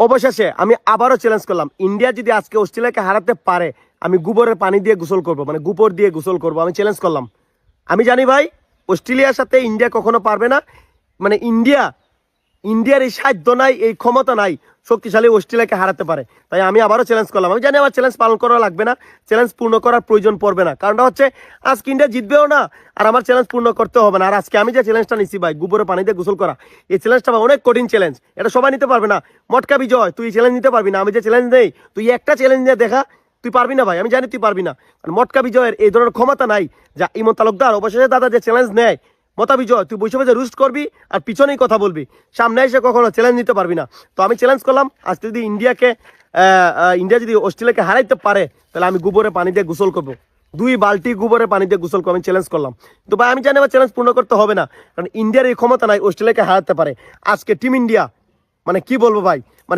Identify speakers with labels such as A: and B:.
A: অবশেষে আমি আবারও চ্যালেঞ্জ করলাম। ইন্ডিয়া যদি আজকে অস্ট্রেলিয়াকে হারাতে পারে, আমি গোবরের পানি দিয়ে গোসল করব মানে গোবর দিয়ে গোসল করব, আমি চ্যালেঞ্জ করলাম। আমি জানি ভাই, অস্ট্রেলিয়ার সাথে ইন্ডিয়া কখনো পারবে না। মানে ইন্ডিয়া ইন্ডিয়ার এই সাধ্য নাই, এই ক্ষমতা নাই শক্তিশালী অস্ট্রেলিয়াকে হারাতে পারে। তাই আমি আবারও চ্যালেঞ্জ করলাম। আমি জানি আমার চ্যালেঞ্জ পালন করা লাগবে না চ্যালেঞ্জ পূর্ণ করার প্রয়োজন পড়বে না। কারণটা হচ্ছে, আজকে ইন্ডিয়া জিতবেও না, আর আমার চ্যালেঞ্জ পূর্ণ করতে হবে না। আর আজকে আমি যে চ্যালেঞ্জটা নিচ্ছি ভাই, গোবরে পানি দিয়ে গোসল করা, এই চ্যালেঞ্জটা অনেক কঠিন চ্যালেঞ্জ এটা সবাই নিতে পারবে না। মটকা বিজয়, তুই চ্যালেঞ্জ নিতে পারবি না। আমি যে চ্যালেঞ্জ নেই, তুই একটা চ্যালেঞ্জ নিয়ে দেখা, তুই পারবি না ভাই। আমি জানি তুই পারবি না। কারণ মটকা বিজয়ের এই ধরনের ক্ষমতা নাই, যা ইমন তালুকদার অবশেষে দাদা যে চ্যালেঞ্জ নেয় মতা বিজয় তুই বসে বসে রুস্ট করবি আর পিছনেই কথা বলবি, সামনে এসে কখনো চ্যালেঞ্জ নিতে পারবি না। তো আমি চ্যালেঞ্জ করলাম, আজকে যদি ইন্ডিয়াকে ইন্ডিয়া যদি অস্ট্রেলিয়াকে হারাইতে পারে, তাহলে আমি গোবরে পানি দিয়ে গোসল করব। দুই বালতি গোবরে পানি দিয়ে গোসল করব, আমি চ্যালেঞ্জ করলাম। তো ভাই, আমি জানি আমার চ্যালেঞ্জ পূর্ণ করতে হবে না, কারণ ইন্ডিয়ার এই ক্ষমতা নাই অস্ট্রেলিয়াকে হারাতে পারে। আজকে টিম ইন্ডিয়া মানে কি বলব ভাই মানে